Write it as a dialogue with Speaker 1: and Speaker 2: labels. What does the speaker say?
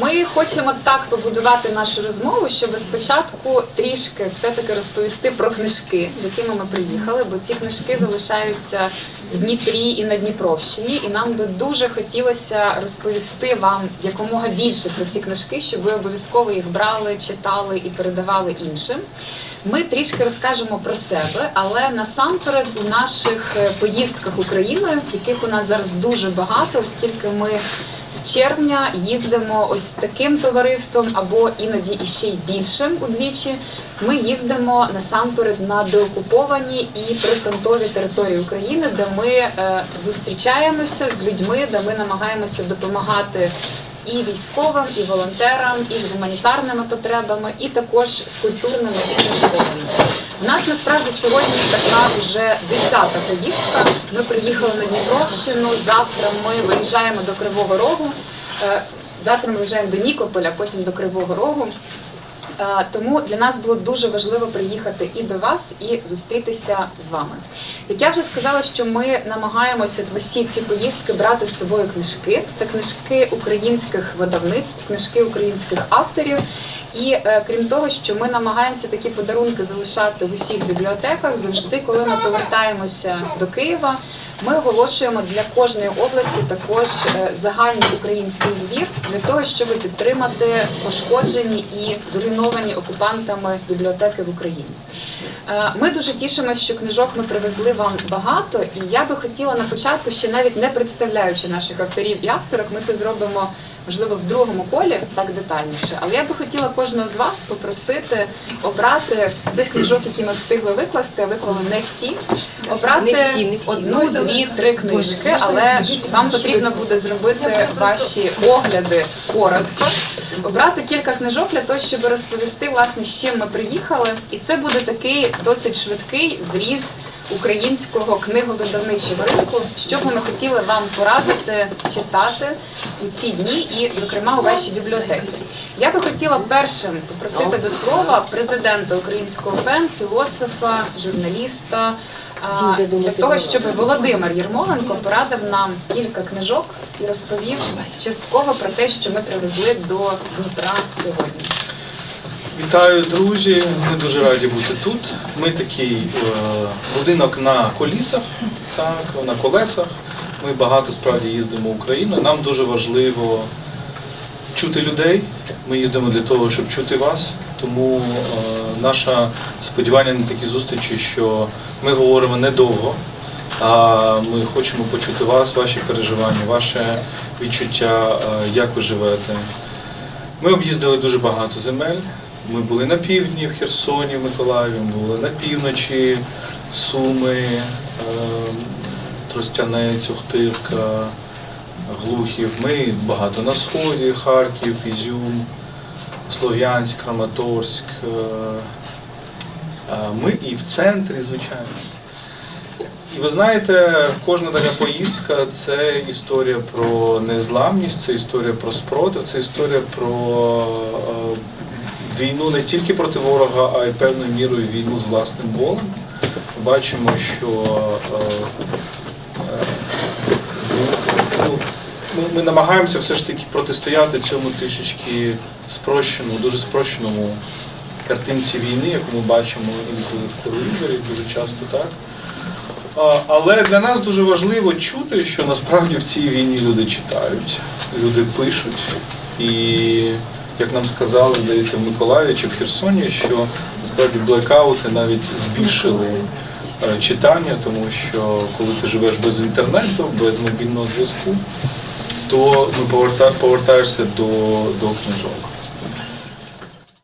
Speaker 1: Ми хочемо так побудувати нашу розмову, щоб спочатку трішки все-таки розповісти про книжки, з якими ми приїхали, бо ці книжки залишаються Дніпрі і на Дніпровщині, і нам би дуже хотілося розповісти вам якомога більше про ці книжки, щоб ви обов'язково їх брали, читали і передавали іншим. Ми трішки розкажемо про себе, але насамперед у наших е, поїздках Україною, яких у нас зараз дуже багато, оскільки ми з червня їздимо ось таким товариством або іноді іще й більшим удвічі. Ми їздимо насамперед на деокуповані і прифронтові території України, де ми е, зустрічаємося з людьми, де ми намагаємося допомагати і військовим, і волонтерам, і з гуманітарними потребами, і також з культурними і книжковими. У нас насправді сьогодні така вже десята поїздка. Ми приїхали на Дніпровщину. Завтра ми виїжджаємо до Кривого Рогу. Е, Завтра ми виїжджаємо до Нікополя, потім до Кривого Рогу. Е, Тому для нас було дуже важливо приїхати і до вас, і зустрітися з вами. Як я вже сказала, що ми намагаємося в усі ці поїздки брати з собою книжки. Це книжки українських видавництв, книжки українських авторів. І е, крім того, що ми намагаємося такі подарунки залишати в усіх бібліотеках, завжди, коли ми повертаємося до Києва, ми оголошуємо для кожної області також е, загальний український збір для того, щоб підтримати пошкоджені і зруйновані окупантами бібліотеки в Україні. Е, Ми дуже тішимося, що книжок ми привезли вам багато, і я би хотіла на початку, ще навіть не представляючи наших авторів і авторок, ми це зробимо можливо в другому колі так детальніше. Але я би хотіла кожного з вас попросити обрати з цих книжок, які ми встигли викласти, а виклали не всі, обрати
Speaker 2: Не
Speaker 1: дві, три книжки, але вам потрібно буде зробити ваші огляди коротко. Обрати кілька книжок для того, щоб розповісти, власне, з чим ми приїхали. І це буде такий досить швидкий зріз українського книговидавничого ринку, що б ми хотіли вам порадити читати у ці дні, і, зокрема, у вашій бібліотеці. Я би хотіла першим попросити до слова президента українського ПЕН, філософа, журналіста. А, Для того, щоб Володимир Єрмоленко порадив нам кілька книжок і розповів частково про те, що ми привезли до Дніпра сьогодні.
Speaker 3: Вітаю, друзі! Ми дуже раді бути тут. Ми такий е, будинок на колісах, так, на колесах. Ми багато справді їздимо в Україну. Нам дуже важливо чути людей. Ми їздимо для того, щоб чути вас. Тому е, наше сподівання на такі зустрічі, що ми говоримо недовго, а ми хочемо почути вас, ваші переживання, ваше відчуття, е, як ви живете. Ми об'їздили дуже багато земель. Ми були на півдні, в Херсоні, в Миколаєві, ми були на півночі, Суми, е, Тростянець, Охтирка, Глухів. Ми багато на сході, Харків, Ізюм, Слов'янськ, Краматорськ. е, е, Ми і в центрі, звичайно. І ви знаєте, кожна така поїздка це історія про незламність, це історія про спротив, це історія про е, війну не тільки проти ворога, а й певною мірою війну з власним болем. Бачимо, що ну, ми, ми намагаємося все ж таки протистояти цьому трішечки спрощеному, дуже спрощеному картинці війни, яку ми бачимо інколи в телевізорі, дуже часто так. Але для нас дуже важливо чути, що насправді в цій війні люди читають, люди пишуть. І як нам сказали, здається, в Миколаєві чи в Херсоні, що насправді блекаути навіть збільшили е, читання, тому що коли ти живеш без інтернету, без мобільного зв'язку, do në borta, porta është se do, do kënë zhokë.